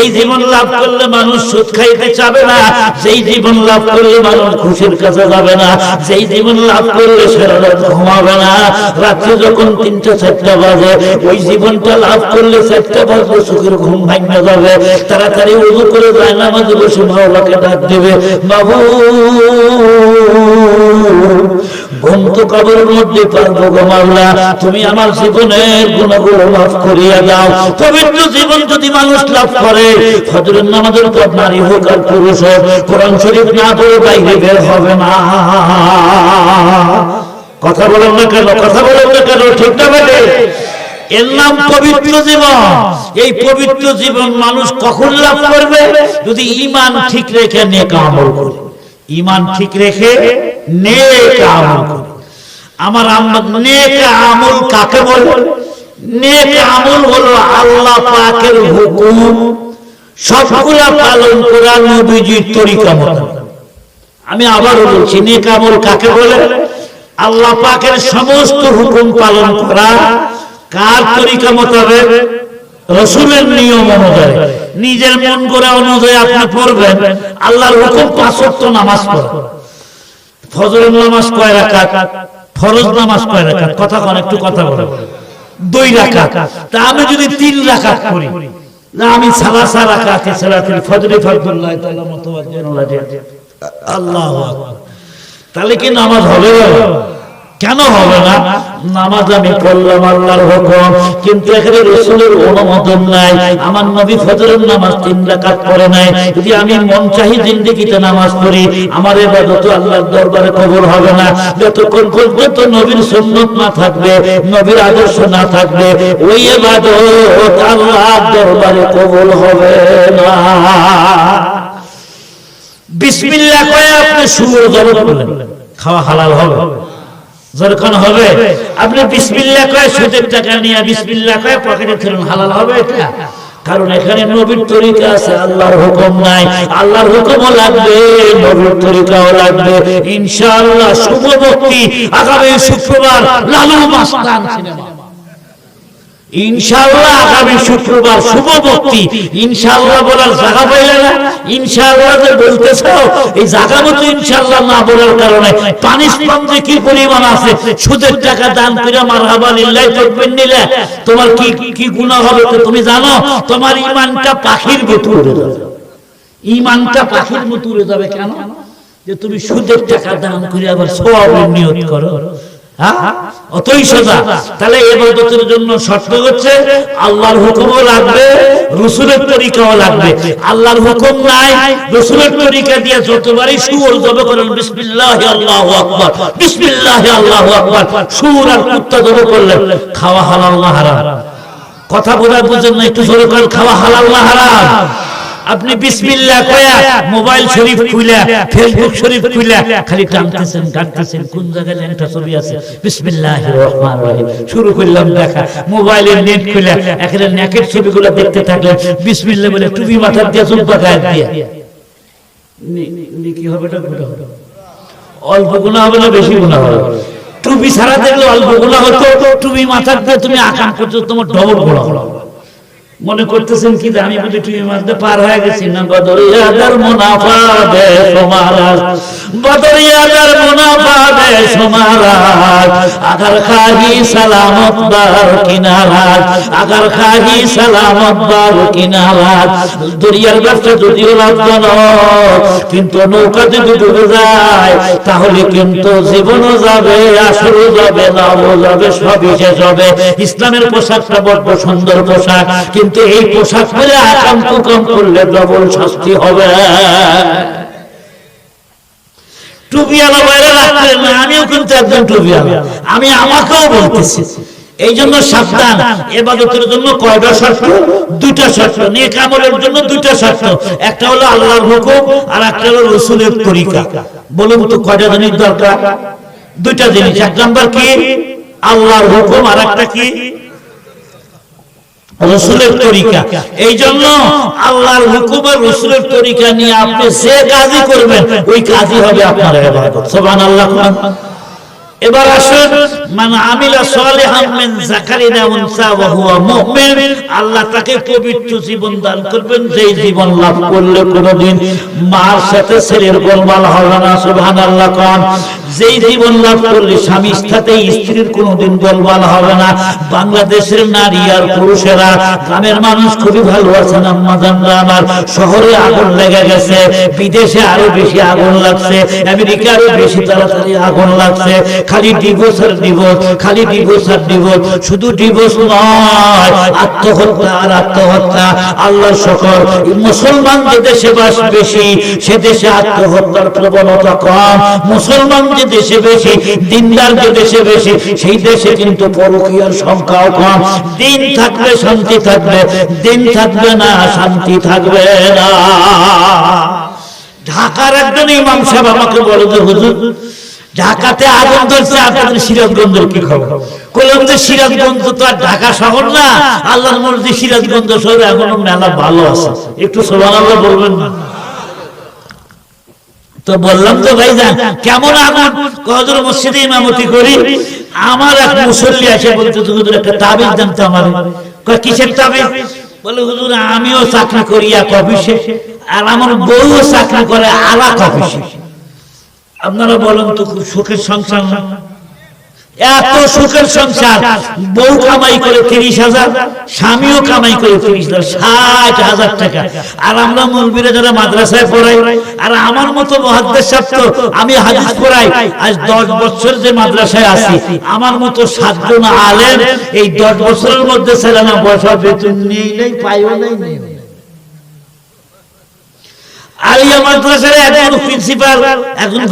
যেই জীবন লাভ করলে মানুষ সুদ খাইতে চাবে না, যেই জীবন লাভ করলে মানুষ খুশির কাছে যাবে না, যেই জীবন লাভ করলে সারা ঘুমাবে না। রাত্রে যখন তিনটা চারটা বাজে, ওই জীবনটা লাভ করলে চারটা বাজে সুখের ঘুম ভাঙবে যাবে। তাড়াতাড়ি উজু করে যায় না মাঝে বসে মাওলাকে ডাক দেবে, বাবু ঘুম তো কবরের মধ্যে পারব গো তুমি আমার জীবনের মাফ করিয়া দাও। পবিত্র জীবন যদি মানুষ লাভ করে নামাজের পর নারী হোক আর পুরুষ হোক, কোরআন শরীফ না বাইরে বের হবে না। কথা বলেন না কেন? কথা বলেন না কেন? এর নাম পবিত্র জীবন। এই পবিত্র জীবন মানুষ কখন লাভ করবে? যদি ঈমান ঠিক রেখে নেক আমল করে ঈমান ঠিক রেখে নেক আমল করে। আমার নেক আমল কাকে বলে? নেক আমল হলো আল্লাহ পাকের হুকুম, সবগুলা পালন করা নবীজির তরিকা মতো। আমি আবারও বলছি, নেক আমল কাকে বলে? আল্লাহ পাকের সমস্ত হুকুম পালন করা কার তরিকা মোতাবেক? রসুলের নিয়ম অনুযায়ী। নিজের মন করে অনুযায়ী আপনি পড়বেন। আল্লাহর হুকুম পাঁচ নামাজ পড়া। ফজরের নামাজ কয় রাকাত? ফরজ নামাজ কয় রাকাত? কথা কোন, একটু কথা বলে দুই রাকাত। তা আমি যদি তিন রাকাত করি, না আমি সালাসা রাকাতে সালাতুল ফজরে ফজলুল্লাহ তাআলা মুতাওয়াজ্জিহুল্লাহ আল্লাহু তাহলে কি নামাজ হবে? কেন হবে না? নামাজ আমি করলাম আল্লাহর হুকুম, কিন্তু এখানে রসুলের অনুমোদন নাই। আমার নবী ফজরের নামাজ তিন রাকাত পড়ে নাই। যদি আমি মন চাহি জিন্দেগিতে নামাজ পড়ি, আমার এবাদত আল্লাহর দরবারে কবুল হবে না। যতক্ষণ পর্যন্ত নবীর সুন্নত না থাকবে, নবীর আদর্শ না থাকবে, ওই এবাদত আল্লাহর দরবারে কবুল হবে না। বিসমিল্লাহ কয়ে আপনি সুর জগৎ বলেন খাওয়া হালাল হবে। যখন হবে, আপনি বিসমিল্লাহ কয়ে, সুদের টাকা নিয়ে বিসমিল্লাহ কয়ে, পকেটে ফেলুন হালাল হবে এটা? কারণ এখানে নবীর তরিকা আছে, আল্লাহর হুকুম নাই। আল্লাহর হুকুমও লাগবে, নবীর তরিকাও লাগবে। ইনশাআল্লাহ শুভ ভক্তি আগামী শুক্রবার লালু মাস্তান সিনেমা। ইনশাআল্লাহ আগামী শুক্রবার শুভ ভক্তি। ইনশাআল্লাহ বলার জায়গা পাইলে না? ইনশাআল্লাহ যে বলতেছ, এই জায়গা মতো ইনশাআল্লাহ না বলার কারণে পানিশমেন্ট যে কি পরিমাণ আছে? সুদের টাকা দান করে মারহাবা লিল্লাহি তাকবীর নিলে। তোমার কি কি গুনাহ হবে তো তুমি জানো? তোমার ঈমানটা পাখির মতো উড়ে যাবে। ঈমানটা পাখির মতো উড়ে যাবে কেন? যে তুমি সুদের টাকা দান করে আবার সওয়াবের নিয়ত করো? করলেন খাওয়া হালাল না কথা বোঝার বুঝেন না একটু জোরে করেন খাওয়া হালাল না আপনি বিসমিল্লাহ কয়া মোবাইল শরীফ খুলে ফেসবুক শরীফ খুলে খালি টানতেছেন কাটতেছেন কোন জায়গায় ল্যাংটা ছবি আছে? বিসমিল্লাহির রহমানির রহিম। শুরু করলাম দেখা। মোবাইলের নেট খুলে এখানে নেকের ছবিগুলো দেখতে থাকলেন বিসমিল্লাহ বলে, টুপি মাথার দিয়ে জুব্বা গায়ে দিয়ে। কি হবে, এটা অল্প গুণা হবে না বেশি গুণা হবে? টুপি ছাড়া দেখলে অল্প গুণা হতো। টুপি মাথার দিয়ে তুমি আকাম করছ, তোমার ডবল গুণা হলো। মনে করতেছেন কি আমি বুঝি টুপি মারতে পার হয়ে গেছি না? বদরিয়াদার মুনাফা দে সমারাজ। বদরিয়াদার মুনাফা দে সমারাজ। আগার খাহি সালামত বার কিনারাজ। আগার খাহি সালামত বার কিনারাজ। দরিয়ার ব্যবসা যদিও লাভজনক, কিন্তু নৌকা যদি ডুবে যায়, তাহলে কিন্তু জীবনও যাবে, আসরও যাবে নামও যাবে, সবই শেষ হবে। ইসলামের পোশাকটা বড্ড সুন্দর পোশাক, কিন্তু এই পোশাক পরে আকাম করলে ডবল শাস্তি হবে। বাইরে রাখলেন না, আমিও কিন্তু একজন আমি আমাকেও বলতেছি। এই জন্য সাবধান। এবাদতের জন্য কয়টা শর্ত? শর্ত। নেক আমলের জন্য শর্ত। একটা হলো আল্লাহর হুকুম আর একটা হলো রসুলের তরিকা। বলুন তো কয়টা জিনিস দরকার? দুইটা জিনিস। এক নাম্বার কি? আল্লাহর হুকুম আর একটা কি? রসুলের তরিকা। এই জন্য আল্লাহর হুকুমের রসুলের তরিকা নিয়ে আপনি যে কাজই করবেন, ওই কাজই হবে আপনার সবান সুবহানাল্লাহ এবার আসুন মানে আমিলা সালিহান মিন যাকারিন উনসা ওয়া হুয়া মুমিন আল্লাহ তাকে পবিত্র জীবন দান করবেন, যেই জীবন লাভ করলে কোনোদিন মার সাথে ছেলের গোলমাল হবে না, সুবহানাল্লাহ কোন। যেই জীবন লাভ করলে স্বামীর সাথে স্ত্রীর কোনোদিন গোলমাল হবে না। বাংলাদেশের নারী আর পুরুষেরা, গ্রামের মানুষ খুবই ভালো আছেন আম্মা জানরা আমার। শহরে আগুন লেগে গেছে, বিদেশে আরও বেশি আগুন লাগছে আমেরিকা আরও বেশি তাড়াতাড়ি আগুন লাগছে। খালি ডিভোর্স আর ডিভোর্স খালি ডিভোর্স আর ডিভোর্স শুধু ডিভোর্স নয়, আত্মহত্যা আর আত্মহত্যা, আল্লাহর শকর। মুসলমান যে দেশে বাস বেশি, সে দেশে আত্মহত্যার প্রবণতা কম। মুসলমান যে দেশে বেশি, দিনদার যে দেশে বেশি, সেই দেশে কিন্তু পরকীয়ার সংখ্যাও কম। দিন থাকবে, শান্তি থাকবে। দিন থাকবে না, শান্তি থাকবে না। ঢাকার একজন ইমাম সাহেব আমাকে বলে যে, হুজুর ঢাকাতে আগুন ধরছে, আপনাদের সিরাজগঞ্জের কি খবর? কলম যে সিরাজগঞ্জ তো আর ঢাকা শহর না, আল্লাহর মর্জি সিরাজগঞ্জ শহরে এখনও মেলা ভালো আছে। একটু সোমান আল্লাহ বলবেন না। তো বললাম তো ভাই যান, কেমন আগুন? কদর মসজিদে ইমামতি করি। আমার এক মুসল্লি আছে বলতে তো হুজুর, একটা তাবিজ জানতো আমার। কিসের তাবিজ? বলে, হুজুর, আমিও চাকরি করি এক অফিসে, আর আমার বউও চাকরি করে আর এক অফিসে। আপনারা বলেন তো খুব সুখের সংসার না এত সুখের সংসার, বউ কামাই করে তিরিশ হাজার, স্বামীও কামাই করে তিরিশ হাজার, ষাট হাজার টাকা আর আমরা মৌলবীরা যারা মাদ্রাসায় পড়াই, আর আমার মতো মহাদ্দেশ তো আমি হাদিস পড়াই, আজ দশ বছর যে মাদ্রাসায় আছি, আমার মতো সাতজন আলেম এই দশ বছরের মধ্যে ছেলে না বছর বেতন নেই নেই পাইও নাই। আলিয়া প্রিন্সিপাল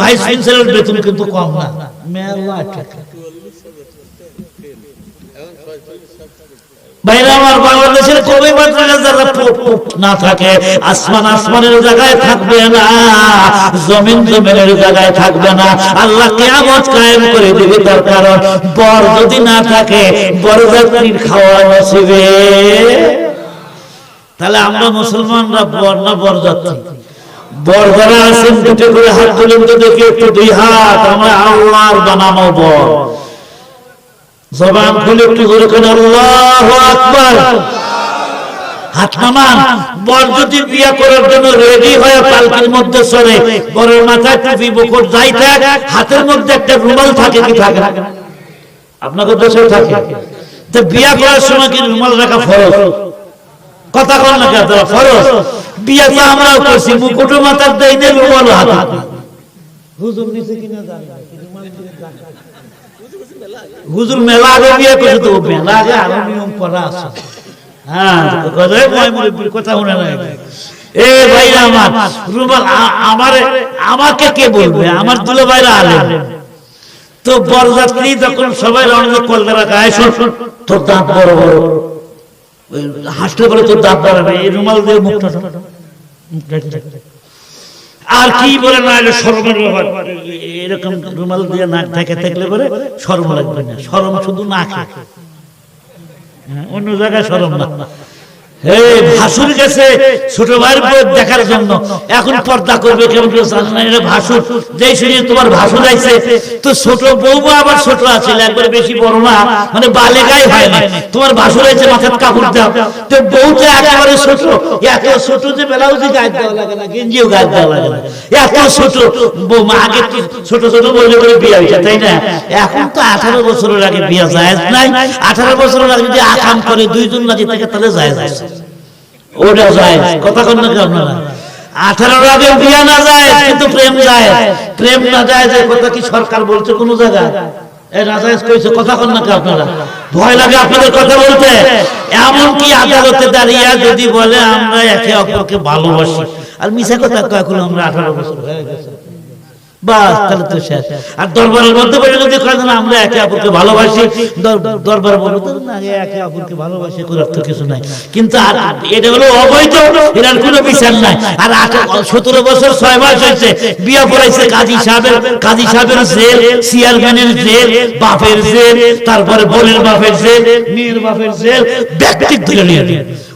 ভাইস বেতন কিন্তু কম না। মেলা টাকা আমার বাংলাদেশের কবি মাদ্রাসা যারা না থাকে, আসমান আসমানের জায়গায় থাকবে না, জমিন জমিনের জায়গায় থাকবে না। আল্লাহ কেমন কায়েম করে দিবে তার কারণ, বর যদি না থাকে বরযাত্রীর খাওয়া নসিবে। তাহলে আমরা মুসলমানরা বর না বর আছেন করে হাত তুলেন, তো দেখি একটু দুই হাত আমরা আল্লাহর বানানো বর জবান খুলে একটু করে আল্লাহু আকবার। হাত নামান বর যদি করার জন্য রেডি হয়ে পালকির মধ্যে বরের মাথায় যাই থাক, হাতের মধ্যে একটা রুমাল থাকে কি থাকে না? আপনাদের দেশে থাকে। তো বিয়ে করার সময় কি রুমাল রাখা ফরজ? কথা কন না কেন ফরজ? বিয়ে তো আমরাও করছি মুকুট মাথার নেই রুমাল হাতে। হুজুর নিচে কিনা জানি। হুজুর মেলা আগে বিয়ে করছে তো মেলা আগে আরও নিয়ম করা আছে। হ্যাঁ কথাই ময় মুরব্বির কথা শুনে না এ ভাই আমার রুমাল আ- আমাকে কে বলবে? আমার দুলো ভাইরা আলেম। তো বরযাত্রী যখন সবাই রওনা শোন শোন, তোর দাঁত বড় বড়। হাসলে বলে তোর দাঁত বাড়াবে এই রুমাল দিয়ে মুখটা। আর কি বলে না এলো শরমের ব্যাপার এরকম রুমাল দিয়ে নাক ঢেকে থাকলে পরে শরম লাগবে না শরম শুধু না হ্যাঁ, অন্য জায়গায় শরম না। ভাসুর গেছে ছোট ভাইয়ের বউ দেখার জন্য। এখন পর্দা করবে কেমন না? ভাসুর। যেই শুনিয়ে তোমার ভাসুর আইছে, তো ছোট বউ আবার ছোট আছে, একবার বেশি বড় না মানে বালেগাই হয় না। তোমার ভাসুর আইছে মাথার কাপড় দাও। তো বউটা একেবারে ছোট, এত ছোট যে ব্লাউজই গায়ে দেওয়া লাগে না, গেঞ্জিও গায়ে দেওয়া লাগে না। এত ছোট বউ আগে তো ছোট ছোট বললে করে বিয়ে হয়েছে তাই না? এখন তো আঠারো বছরের আগে বিয়ে যায় নাই? আঠারো বছরের আগে যদি আকাম করে দুইজন নাকি থাকে, তাহলে যায় যায় ওটা যায়। কথা কন না আপনারা? আঠারোর আগে বিয়া না যায় কিন্তু প্রেম যায়। প্রেম না যায় যে কথা কি সরকার বলছে কোন জায়গায়? কথা কন না কেন আপনারা? ভয় লাগে আপনাদের কথা বলতে। এমন কি আদালতে দাঁড়িয়ে যদি বলে আমরা একে অপরকে ভালোবাসি। আর মিশা কথা এখন আমরা আঠারো বছর হয়ে গেছে। বাস তাহলে তো শেষ। আর দরবারের মধ্যে বসে যদি না আমরা একে অপরকে ভালোবাসি। দরবার বলে তো না একে অপরকে ভালোবাসি করার তো কিছু নাই। কিন্তু আর এটা হলো অবৈধ এটার কোনো বিচার নাই। আর সতেরো বছর ছয় মাস হয়েছে বিয়ে পড়াইছে কাজী সাহেবের কাজী সাহেবের জেল চেয়ারম্যানের জেল বাপের জেল তারপরে বোনের বাপের জেল মেয়ের বাপের জেল ব্যক্তির নিয়ে।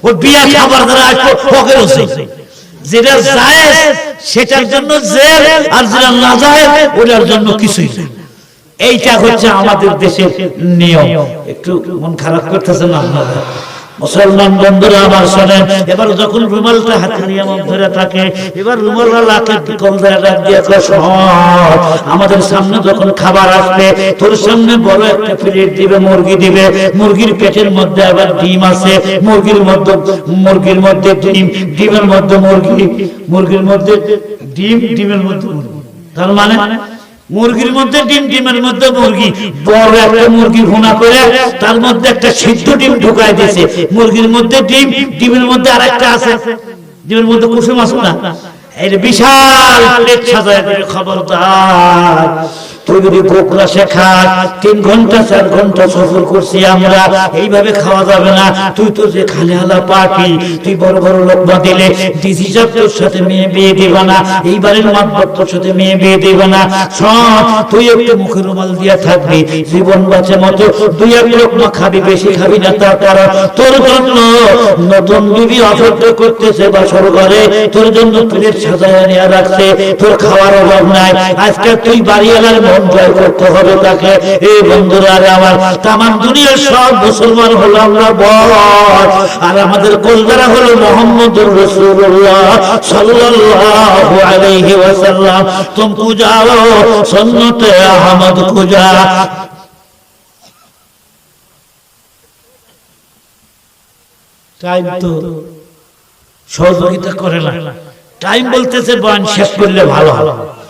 ও বিয়ে খাবার দ্বারা আসব যেটা জায়েজ, সেটার জন্য জেল, আর যেটা না জায়েজ, ওটার জন্য কিছুই না। এইটা হচ্ছে আমাদের দেশের নিয়ম। একটু মন খারাপ করতেছেন আপনারা? মুসলমান বন্ধুরা আমার শোনেন এবার যখন রুমালটা হাতে নিয়ে আমার ধরে থাকে, এবার রুমালটা লাকে কল ধরে ডাক দিয়ে আমাদের সামনে যখন খাবার আসবে, তোর সামনে বড় একটা প্লেট দিবে, মুরগি দিবে। মুরগির পেটের মধ্যে আবার ডিম আছে, মুরগির মধ্যে মুরগির মধ্যে ডিম, ডিমের মধ্যে মুরগি, মুরগির মধ্যে ডিম, ডিমের মধ্যে মুরগি। তার মানে মুরগির মধ্যে ডিম, ডিমের মধ্যে মুরগি। বড় একটা মুরগি ভুনা করে তার মধ্যে একটা সিদ্ধ ডিম ঢুকাই দিয়েছে। মুরগির মধ্যে ডিম, ডিমের মধ্যে আর একটা আছে। ডিমের মধ্যে কুসুম আছে না? এই বিশাল প্লেট সাজায় খবরদার। তুই যদি তো তুই রুমাল দিয়ে থাকবি, জীবন বাঁচে মতো তুই এক লোকমা খাবি, বেশি খাবি না তার কারণ তোর জন্য নতুন বিবি অপেক্ষা করতেছে বাসর ঘরে তোর জন্য প্লেট সাজায় রাখছে, তোর খাওয়ার অভাব নাই। আজকে তুই বাড়িওয়ালার মন জয় করতে হবে তাকে। এই বন্ধুরা, আরে আমার তামাম দুনিয়ার সব মুসলমান হলো আমরা বল আর আমাদের কলকাতা হলো তো সহযোগিতা করে না। টাইম বলতেছে বয়ান শেষ করলে ভালো হবে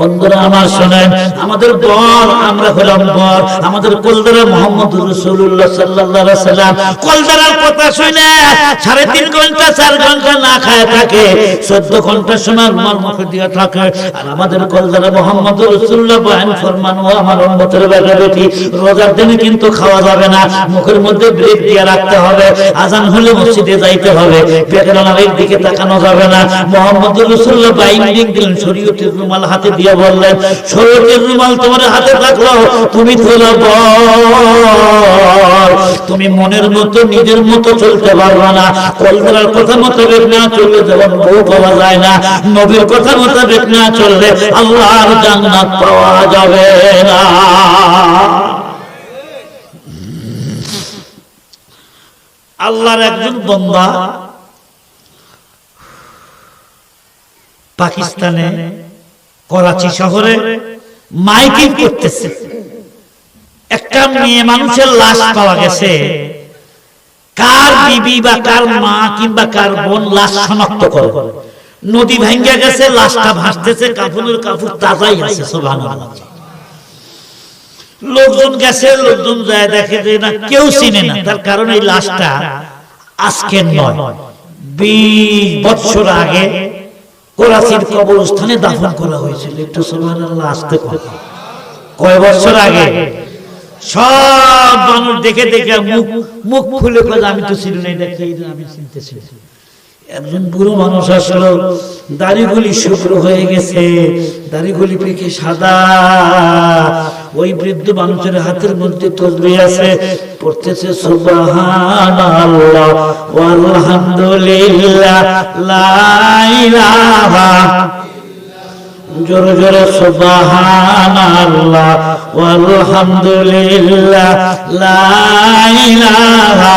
বন্ধুরা আমার শোনেন, আমাদের বর, আমরা হলাম বর। আমাদের কলদারা মোহাম্মদ রসুল্লাহ সাল্লাহ সাল্লাম কলদারার কথা শুনে সাড়ে তিন ঘণ্টা, চার ঘণ্টা না খায় থাকে, চোদ্দ রুমাল মুখে দিয়ে থাকে। আর আমাদের কলদারা মোহাম্মদ রসুল্লাহ বয়ান ফরমান, ও আমার বেটা রোজার দিনে কিন্তু খাওয়া যাবে না, মুখের মধ্যে ব্রেক দিয়ে রাখতে হবে, আজান হলে মসজিদে যাইতে হবে পেটের দিকে তাকানো যাবে না। মোহাম্মদ রসুল্লাহ বাইন্ডিং দিলেন শরীয়তের রুমাল হাতে দিয়ে বললেন শরীয়তের রুমাল তোমার হাতে থাকল তুমি তোলা তুমি মনের মতো, নিজের মতো চলতে পারবে না। কলকাতার কথা মতো বেগ না চললে যেমন বউ পাওয়া যায় না, নবীর কথা মতো বেগ না চললে আল্লাহর জান্নাত পাওয়া যাবে না। আল্লাহর একজন বন্দা পাকিস্তানে করাচি শহরে মাইকিং করতেছে। একটা মেয়ে মানুষের লাশ পাওয়া গেছে। কার বিবি বা কার মা কিংবা কার বোন লাশ শনাক্ত করে? নদী ভাঙ্গা গেছে, লাশটা ভাসতেছে, কাফনের কাপড় তাজাই আছে, সুবহানাল্লাহ। লোকজন গেছে, লোকজন যায় দেখে যে না, কেউ চিনে না। তার কারণ এই লাশটা আজকের নয়। বিশ বছর আগে করাচির কবরস্থানে দাফন করা হয়েছিল। একটু সুবহানাল্লাহ আসতে কথা কয় বছর আগে? সব মানুষ দেখে দেখে মুখ মুখ খুলে কথা আমি তো ছিল না দেখি আমি চিনতেছি একজন বুড়ো মানুষ আসলো, দাড়িগুলি শুভ্র হয়ে গেছে, দাড়িগুলি পেকে সাদা। ওই বৃদ্ধ মানুষের হাতের মধ্যে তসবি আছে, পড়তেছে, সুবহানাল্লাহ, ওয়ালহামদুলিল্লাহ, লা ইলাহা জোরে জোরে সুবহানাল্লাহ, ওয়ালহামদুলিল্লাহ, লা ইলাহা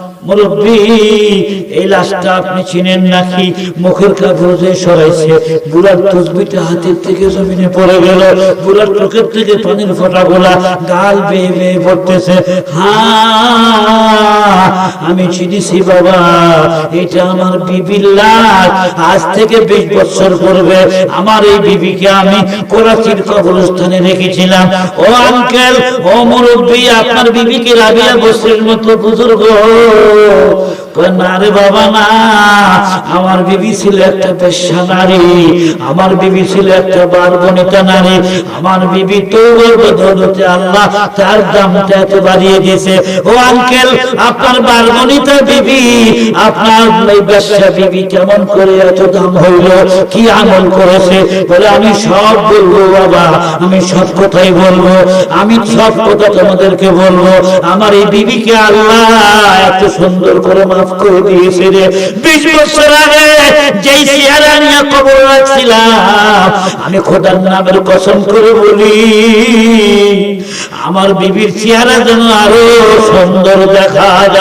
আমি চিনিছি বাবা, এটা আমার বিবির আজ থেকে বিশ বছর পূর্বে আমার এই বিবিকে আমি করাচির কবরস্থানে রেখেছিলাম। ও আঙ্কেল ও মুরব্বী, আপনার বিবিকে রাবিয়া বসরির মতো বুজুর্গ। কয়, বাবা না আমার বিবি ছিল একটা পেশা নারী, আমার বিবি ছিল একটা বারবনিতা নারী, আমার বিবি তো আল্লাহ তার দামটা এত বাড়িয়ে দিয়েছে। ও আঙ্কেল, আপনার বারবনিতা বিবি, আপনার ব্যবসা বিবি কেমন করে এত দাম হইল, কি আমল করেছে? বলে, আমি সব বলব বাবা, আমি সব কথাই বলব, আমি সব কথা তোমাদেরকে বলব, আমার এই বিবিকে আল্লাহ এত সুন্দর করে মাফ করে দিয়েছে রে। বিশ বছর আগে যেই চেহারা নিয়ে কবর রাখছিলাম, আমি খোদার নামের কসম করে বলি, আমার বিবির চেহারা যেন আরও সুন্দর দেখা যায়।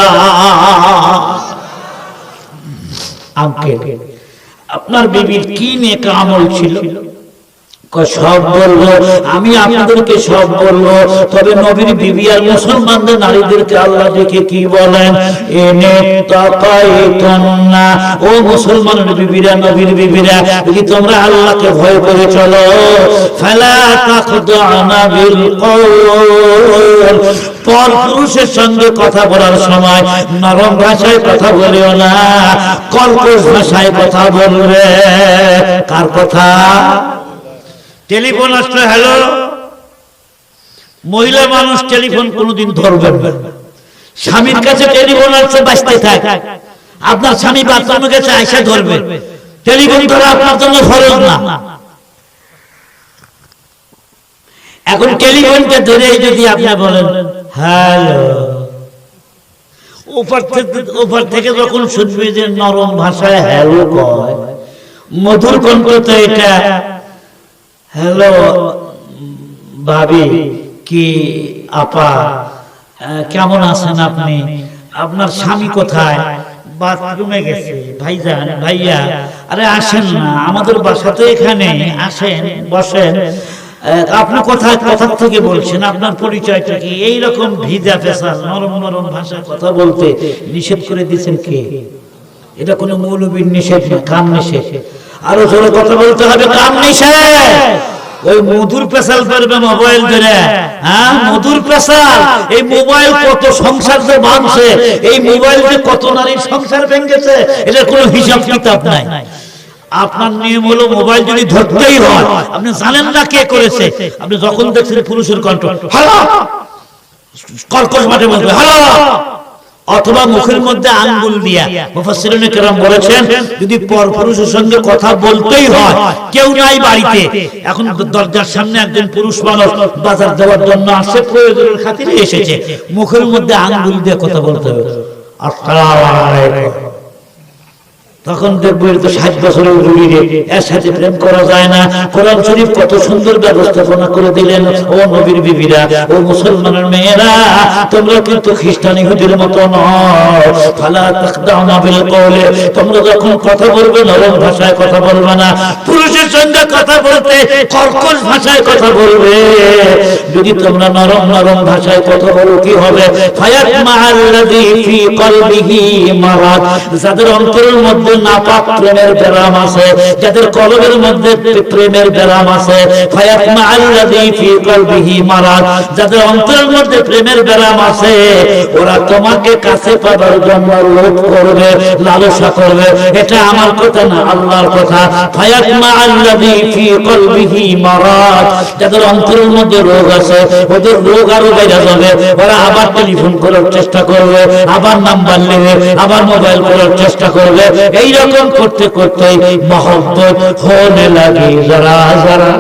আপনার বিবির কি নেকা আমল ছিল? সব বলব আমি আপনাদেরকে সব বলব তবে নবীর বিবি আর মুসলমানদের নারীদেরকে আল্লাহ দেখে কি বলেন? এনে তাকাইতুন্না। ও মুসলমানের বিবিরা, নবীর বিবিরা, যদি তোমরা আল্লাহকে ভয় করে চলো, ফালা তাখদানা বিল কওল। পর পুরুষের সঙ্গে কথা বলার সময় নরম ভাষায় কথা বলিও না কর্কশ ভাষায় কথা বলবে। কার কথা? টেলিফোন আসলে হ্যালো। মহিলা মানুষ টেলিফোন কোনোদিন ধরবেন স্বামীর কাছে টেলিফোন আসছে বাঁচতে থাক। আপনার স্বামী বাথরুমে গেছে আইসা ধরবে। টেলিফোন ধরা আপনার জন্য ফরজ না। এখন টেলিফোনটা ধরে যদি আপনি বলেন, হ্যালো। ওপার থেকে ওপার থেকে যখন শুনবে যে নরম ভাষায় হ্যালো কয়, মধুর কণ্ঠ তো এটা। হ্যালো, ভাবি, কি আপা? কেমন আছেন আপনি? আপনার স্বামী কোথায়? বাথরুমে গেছে, ভাইজান, ভাইয়া। আরে, আসেন না, আমাদের বাসা তো এখানে আসেন, বসেন। আপনি কোথায়? কোথা থেকে বলছেন? আপনার পরিচয়টা কি? এইরকম ভিজা পেশা নরম নরম ভাষায় কথা বলতে নিষেধ করে দিয়েছেন কে? এটা কোনো মৌলবীর নিষেধ কাম নিষেধ? আরও জোরে কথা বলতে হবে কাম নিষেধ। ওই মধুর পেশাল করবে মোবাইল ধরে। হ্যাঁ মধুর পেশাল। এই মোবাইল কত সংসার যে ভাঙছে, এই মোবাইল যে কত নারীর সংসার ভেঙেছে এটার কোনো হিসাব কিতাব নাই। আপনার নিয়ম হলো মোবাইল যদি ধরতেই হয়, আপনি জানেন না কে করেছে, আপনি যখন দেখছেন পুরুষের কন্ট্রোল হ্যালো কর্কশ মাঠে বলবে হ্যালো অথবা মুখের মধ্যে আঙ্গুল দিয়া। মুফাসসিরিনে কেরাম বলেছেন, যদি পরপুরুষের সঙ্গে কথা বলতেই হয়, কেউ নাই বাড়িতে। এখন দরজার সামনে একজন পুরুষ মানুষ বাজার দেওয়ার জন্য আসে, প্রয়োজনের খাতিরে এসেছে। মুখের মধ্যে আঙ্গুল দিয়ে কথা বলতে হবে। আসসালামু আলাইকুম। তখন দেখব তো ষাট বছরের রুগী এর সাথে প্রেম করা যায় না। কোরআন শরীফ কত সুন্দর ব্যবস্থাপনা করে দিলেন। ও নবীর বিবিরা, ও মুসলমানের মেয়েরা, তোমরা কিন্তু খ্রিস্টান ইহুদির মতো কওলে, তোমরা যখন কথা বলবে নরম ভাষায় কথা বলবে না। পুরুষের সঙ্গে কথা বলতে কর্কশ ভাষায় কথা বলবে। যদি তোমরা নরম নরম ভাষায় কথা বলো, কি হবে? ফায়াত মাআল্লাযী ফি কলবিহি মারাদ। যাদের অন্তরের মধ্যে নাপাক প্রেমের ব্যারাম আছে, যাদের মধ্যে প্রেমের ব্যারাম আছে। ফায়াত মাআল্লাযী ফি কলবিহি মারাদ, যাদের অন্তরের মধ্যে প্রেমের ব্যারাম আছে। ওরা তোমাকে কাছে পাবার জন্য লোভ করবে, লালসা করবে। এটা আমার কথা না, আল্লাহর কথা। ফায়াত মাআল্লাযী ফি কলবিহি মারাদ, যাদের অন্তরের মধ্যে রোগ আছে, ওদের রোগ আরও বেড়ে যাবে। ওরা আবার টেলিফোন করার চেষ্টা করবে, আবার নাম্বার নেবে, আবার মোবাইল করার চেষ্টা করবে। এইরকম করতে করতে মহব্বত হনে লাগে। যারা যারা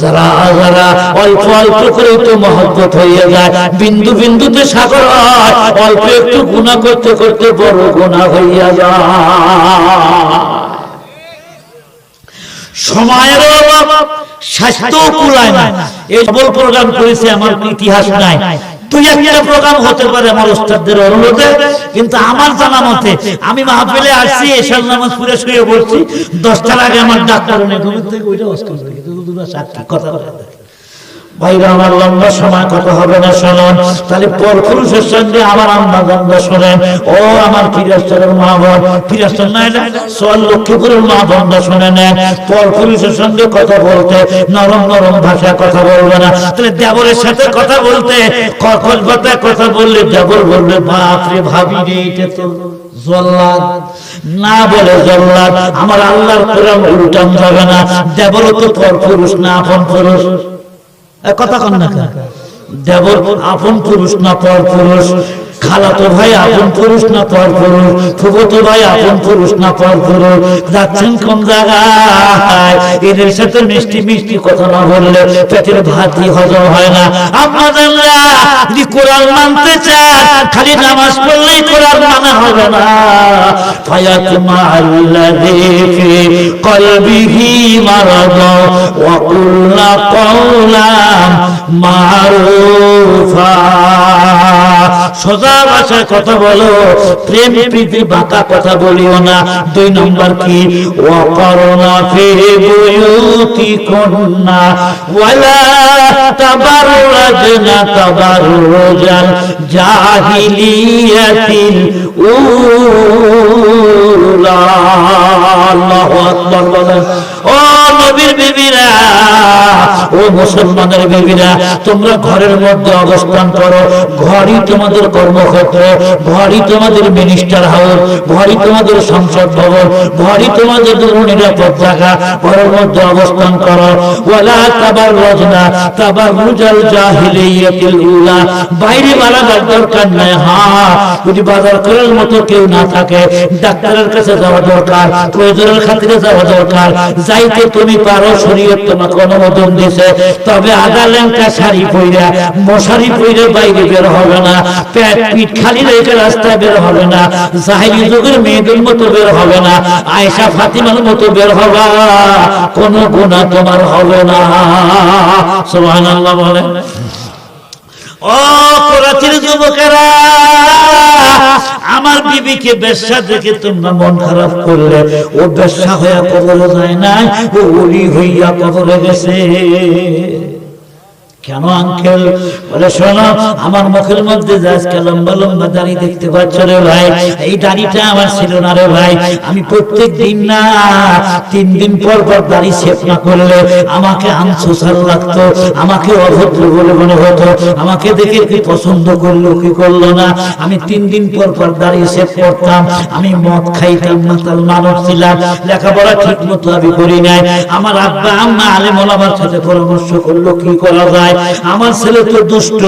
যারা যারা অল্প অল্প করে তো মহব্বত হয়ে যায়। বিন্দু বিন্দুতে সাগর অল্প একটু গুণা করতে করতে বড় গুণা হইয়া যায়। সময়ের অভাব স্বাস্থ্য কুলায় না। এই প্রোগ্রাম করেছে আমার ইতিহাস নাই। তুই একটা প্রোগ্রাম হতে পারে আমার ওস্তাদদের অনুরোধে, কিন্তু আমার জানা মতে আমি মাহফিলে আসছি এসব নামাজ পুরে শুয়ে পড়ছি, দশটার আগে আমার ডাক্তার অনেক থেকে ওইটা অস্কার সাক্ষী, কথা বলে ভাইরা আমার লম্বা সময় কথা হবে না শোনেন। তাহলে পর পুরুষের সঙ্গে আমার আম্মা গন্ধ শোনেন। ও আমার ফিরাস্তরের মা বোন ফিরাস্তর নাই না সোয়াল লক্ষ্মীপুরের মা বন্ধ শুনে নেন পর পুরুষের সঙ্গে কথা বলতে, নরম নরম ভাষায় কথা বলবে না। তাহলে দেবরের সাথে কথা বলতে কখন কথায় কথা বললে দেবর বলবে, বাপ রে ভাবি রে, এটা তো জল্লাদ। না বলে জল্লাদ, আমার আল্লাহর কোরআন উল্টান যাবে না। দেবর তো পর পুরুষ না আপন পুরুষ। কথা কন না? দেবর আপন পুরুষ না পর পুরুষ খালাতো ভাই আপন পুরুষ না পর পুরুষ ফুফতো ভাই আপন পুরুষ না পর পুরুষ। যাচ্ছেন কোন জায়গায়? এদের সাথে মিষ্টি মিষ্টি কথা না বললে পেটের ভাতই হজম হয় না? আপনাদেররা যদি কোরআন মানতে চান খালি নামাজ পড়লেই কোরআন মানা হবে না। ফায়াত কলবিহি ওয়া কুল্লা মারুফা। সোজা ভাষায় কথা বলো। প্রেম, প্রীতি, বাঁকা কথা বলিও না। দুই নম্বর কি? ওয়াকরনা ফি বুয়ুতি কন্যা। ওয়ালা তাবাররুজাল জাহিলিয়াতিল উলা। আল্লাহু আকবার বলেন। ও নবীর বিবিরা, ও মুসলমানের বিবিরা, তোমরা ঘরের মধ্যে অবস্থান করো। ঘরই তোমাদের কর্মক্ষেত্র, ঘরই তোমাদের মিনিস্টার হাউস ঘরই তোমাদের সংসদ ভবন, ঘরই তোমাদের নিরাপদ জায়গা ঘরের মধ্যে অবস্থান করো। ওয়ালা তাবার রজনা তাবার রুজাল জাহিলিয়াতিল উলা। বাইরে বাড়াবার দরকার নাই হ্যাঁ যদি বাজার করার মতো কেউ না থাকে, ডাক্তারের কাছে যাওয়া দরকার, প্রয়োজনের খাতিরে যাওয়া দরকার। যাইতে তুমি পারো শরীয়ত তোমাকে অনুমোদন দিছে তবে আধা ল্যাংকা শাড়ি পইরা, মশারি পইরে বাইরে বের হবে না। পেট পিঠ খালি রেখে রাস্তায় বের হবে না। জাহিলি যুগের মেয়েদের মতো বের হবে না। আয়েশা, ফাতিমার মতো বের হবা। কোনো গুণা তোমার হবে না। সুবহানাল্লাহ বলেন। ও করাচির যুবকেরা, আমার বিবিকে বেশ্যা দেখে তোমরা মন খারাপ করলে। ও বেশ্যা হইয়া কবরে যায় নাই, ও ওলি হইয়া কবরে গেছে। কেন আঙ্কেল? বলে, শোনো, আমার মুখের মধ্যে আজকে লম্বা লম্বা দাড়ি দেখতে পাচ্ছ রে ভাই, এই দাড়িটা আমার ছিল না রে ভাই। আমি প্রত্যেক দিন না, তিন দিন পর পর দাড়ি শেপ না করলে আমাকে আনসোসার লাগতো, আমাকে অভদ্র বলে মনে হতো, আমাকে দেখে কি পছন্দ করল, কি করল না। আমি তিন দিন পর পর দাড়ি শেপ করতাম, আমি মদ খাইতাম, মাতাল মানব ছিলাম, লেখাপড়া ঠিক মতো আমি করি নাই। আমার আব্বা, আম্মা আলেম ওলামার সাথে পরামর্শ করল, কি করা যায়? আমার ছেলে তো দুষ্ট,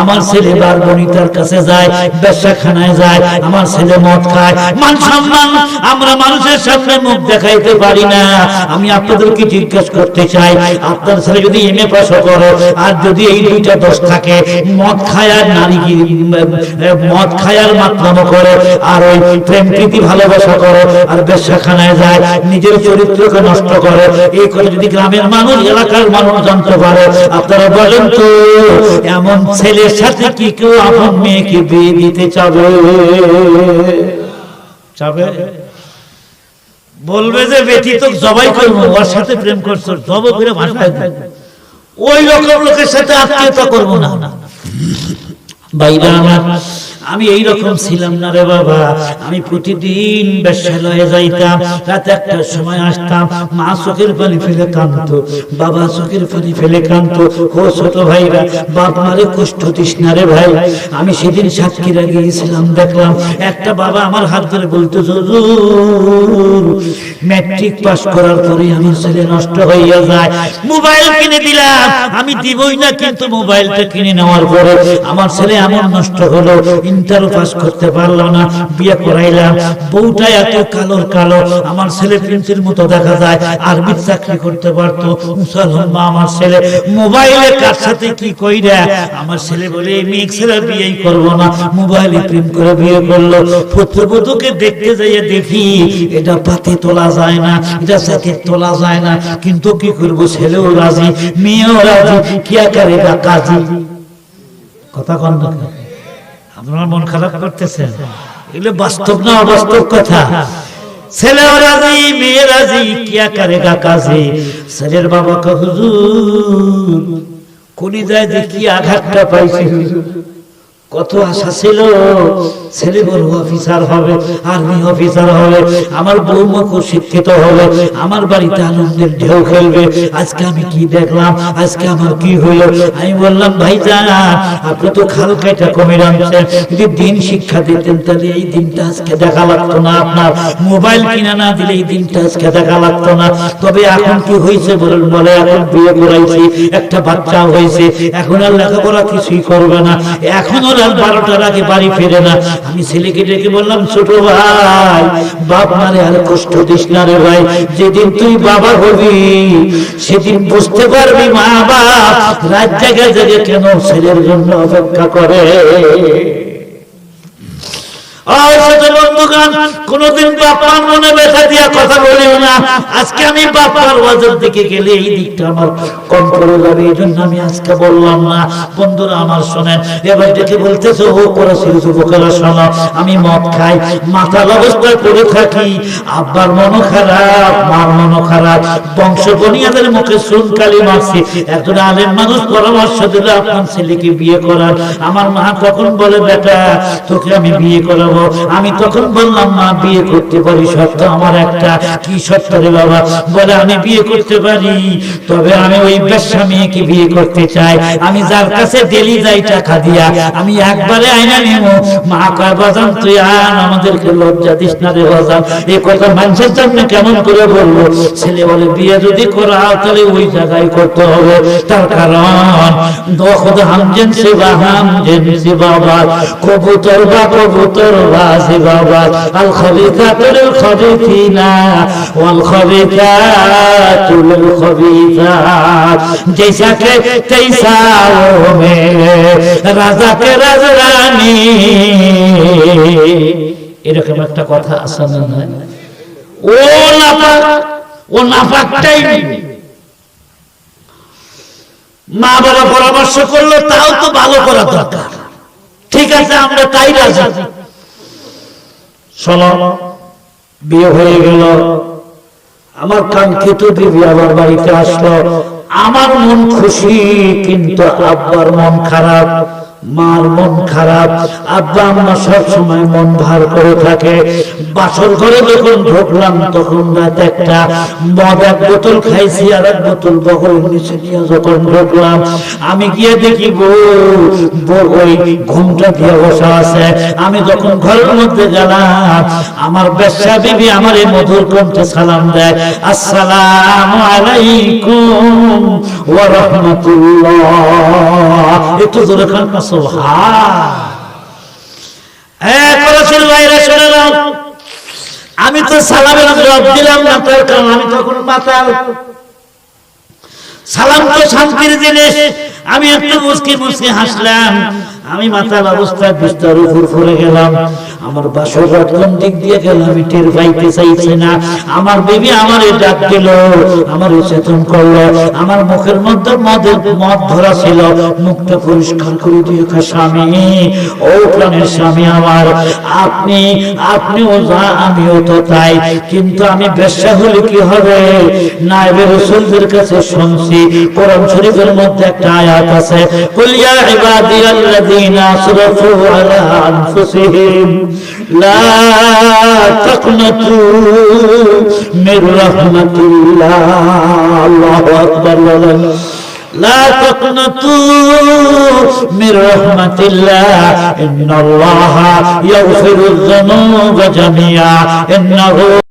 আমার ছেলে বার বনিতার কাছে যায় ব্যবসাখানায় যায়, আমার ছেলে মদ খায়। মান সম্মান, আমরা মানুষের সামনে মুখ দেখাইতে পারি না। আমি আপনাদেরকে জিজ্ঞেস করতে চাই, আপনার ছেলে যদি এম এ পাশ করে, আর যদি এই দুইটা দোষ থাকে, মদ খায় আর নারী মদ খায় আর মাতলাম করে, আর ওই প্রেম প্রীতি ভালোবাসা করে, আর ব্যবসাখানায় যায়, নিজের চরিত্রকে নষ্ট করে, এই করে যদি গ্রামের মানুষ, এলাকার মানুষ জানতে পারে, আপনারা বলেন তো, এমন ছেলের সাথে কি কেউ মেয়েকে বিয়ে দিতে চাবে? চাবে? বলবে যে, বেটি তো জবাই করব, ওর সাথে প্রেম করছ জব করে ভাষায় ওই রকম লোকের সাথে আত্মীয়তা করব না। বাইরা আমার আমি এই রকম ছিলাম না রে বাবা। আমি প্রতিদিন বেশ্যালয়ে যাইতাম, রাত একটার সময় আসতাম, মা চোখের পানি ফেলে কাঁদতো, বাবা চোখের পানি ফেলে কাঁদতো। ও ছোট ভাইরা, বাপ মারে কষ্ট দিস না রে ভাই। আমি সেদিন সাক্ষীরা গিয়েছিলাম, দেখলাম একটা বাবা আমার হাত ধরে বলতো ম্যাট্রিক পাস করার পরে আমার ছেলে নষ্ট হইয়া যায়। মোবাইল কিনে দিলাম, আমি দিবই না কিন্তু মোবাইলটা কিনে নেওয়ার পরে আমার ছেলে এমন নষ্ট হলো ইন্টার পাস করতে পারল না, বিয়ে করাইলাম। বউটা এত কালোর কালো, আমার ছেলে প্রিন্সের মতো দেখা যায়, আরবির চাকরি করতে পারতো। মুসলমান আমার ছেলে, মোবাইলে কার সাথে কি কইরা? আমার ছেলে বলে, এই মেয়ে ছেলে বিয়েই করব না। মোবাইলে প্রেম করে বিয়ে করল। পুত্রবধূকে দেখতে যাইয়ে দেখি, এটা পাতি তোলা যায় না, এটা সাথে তোলা যায় না। কিন্তু কি করব, ছেলেও রাজি, মেয়েও রাজি, কি আকারে কাজী? কথা কেন? আপনার মন খারাপ করতেছেন। এগুলো বাস্তব না অবাস্তব কথা। ছেলে মেয়ে রাজি কাজে। কোনি যায় কি আঘাতটা পাইছে, হুজুর? কত আশা ছিল? ছেলে বড় অফিসার হবে আর্মি অফিসার হবে, আমার বৌমাকে শিক্ষিত হবে আমার বাড়িতে আনন্দের ঢেউ খেলবে। আজকে আমি কি দেখলাম? আজকে আমার কি হইল আমি বললাম ভাই যান আপনি তো খাল কাইটা কমে আনছেন যদি দিন শিক্ষা দিতেন, তাহলে এই দিনটা আজকে দেখা লাগতো না আপনার। মোবাইল কিনা না দিলে এই দিনটা আজকে দেখা লাগতো না। তবে এখন কি হয়েছে বলেন, বলে এখন বিয়ে করাইছি, একটা বাচ্চা হয়েছে। এখন আর লেখাপড়া কিছুই করবে না। এখন আর বারোটার আগে বাড়ি না। আমি ছেলেকে ডেকে বললাম, ছোট ভাই, বাপ মারে আর কষ্ট দিস না রে ভাই। যেদিন তুই বাবা হবি, সেদিন বুঝতে পারবি মা বাপ রাত জায়গায় জায়গায় কেন ছেলের জন্য অপেক্ষা করে। মনে আমি মদ খাই, মাথার অবস্থায় পড়ে থাকি, আব্বার মনও খারাপ, মার মনও খারাপ, বংশ বনিয়াদের মুখে সুনকালি মারছি। একজন আলেম মানুষ পরামর্শ দিল, আপনার ছেলেকে বিয়ে করার। আমার মা তখন বলে, বেটা, তোকে আমি বিয়ে করাবো আমি তখন বললাম, মা, বিয়ে করতে পারি শর্ত আমার একটা কি শর্ত রে বাবা? বলে, আমি বিয়ে করতে পারি, তবে আমি ওই ব্যবসা মেয়েকে বিয়ে করতে চাই। আমি যার কাছে ডেলি যাই টাকা দিয়া, আমি একবারে আইনা নিব মা কয়, বাজান, তুই আন, আমাদেরকে লজ্জা দিস না রে বাজান। এই কথা মানুষের সামনে কেমন করে বলব ছেলে বলে, বিয়ে যদি করা তাহলে ওই জায়গায় করতে হবে। তার কারণ, দখদ হামজেন সেবা হামজেন সেবা বাবা। কবুতর বা কবুতর ওয়াজি বাবা আল খবিতাতুল খবিতিনা ওয়াল খবিতাতুল খবিতাত জেসা কে তেসা ও মে রাজা কে এরকম একটা কথা আছে নয় ও নাপাক, ও নাপাকটাই নেই মা বাবা পরামর্শ করল, তাও তো ভালো করা দরকার। ঠিক আছে, আমরা তাই রাজি। শোনো, বিয়ে হয়ে গেল। আমার কাঙ্ক্ষিত দিদি আমার বাড়িতে আসলো। আমার মন খুশি, কিন্তু আব্বার মন খারাপ। মার মন খারাপ, আব্বা আম্মা সব সময় মন ভার করে থাকে। বাসর ঘরে যখন ঢুকলাম, তখন রাত একটা, মদ এক বোতল খাইছি আর এক বোতল বগল নিচে নিয়ে যখন ঢুকলাম, আমি গিয়ে দেখি বউ ওই ঘুমটা দিয়ে বসা আছে। আমি যখন ঘরের মধ্যে গেলাম, আমার বেশ্যা বিবি আমার এই মধুর কণ্ঠে সালাম দেয়, আসসালামু আলাইকুম ওয়া রাহমাতুল্লাহ। একটু জোরে খান আমি তো সালামের জবাব দিলাম না, তার কারণ আমি তখন মাতাল সালাম তো শান্তির জিনিস, আমি একটু মুসকি মুসকি হাসলাম। আমি মাতাল অবস্থায় বিস্তার উপর করে গেলাম। আমার বাসর কোন দিক দিয়ে গেল আমি টের পাইতে চাইছি না। আমার বেবি আমার ডাক দিল আমার চেতন করল। আমার মুখের মধ্যে মদের মদ ধরা ছিল। মুখটা পরিষ্কার করে দিয়ে কয়, স্বামী। ও প্রাণের স্বামী আমার আপনি আপনিও যা আমিও তো তাই। কিন্তু আমি বেশ্যা হলে কি হবে? নাইবে রসুলদের কাছে শুনছি কোরআন শরীফের মধ্যে একটা আয়াত আছে কুল ইয়া ইবাদিয়াল্লাযীনা আসরাফু আলা আনফুসিহিম। لا تقنطوا من رحمة الله الله أكبر الله لا تقنطوا من رحمة الله إن الله يغفر الذنوب جميعا إنه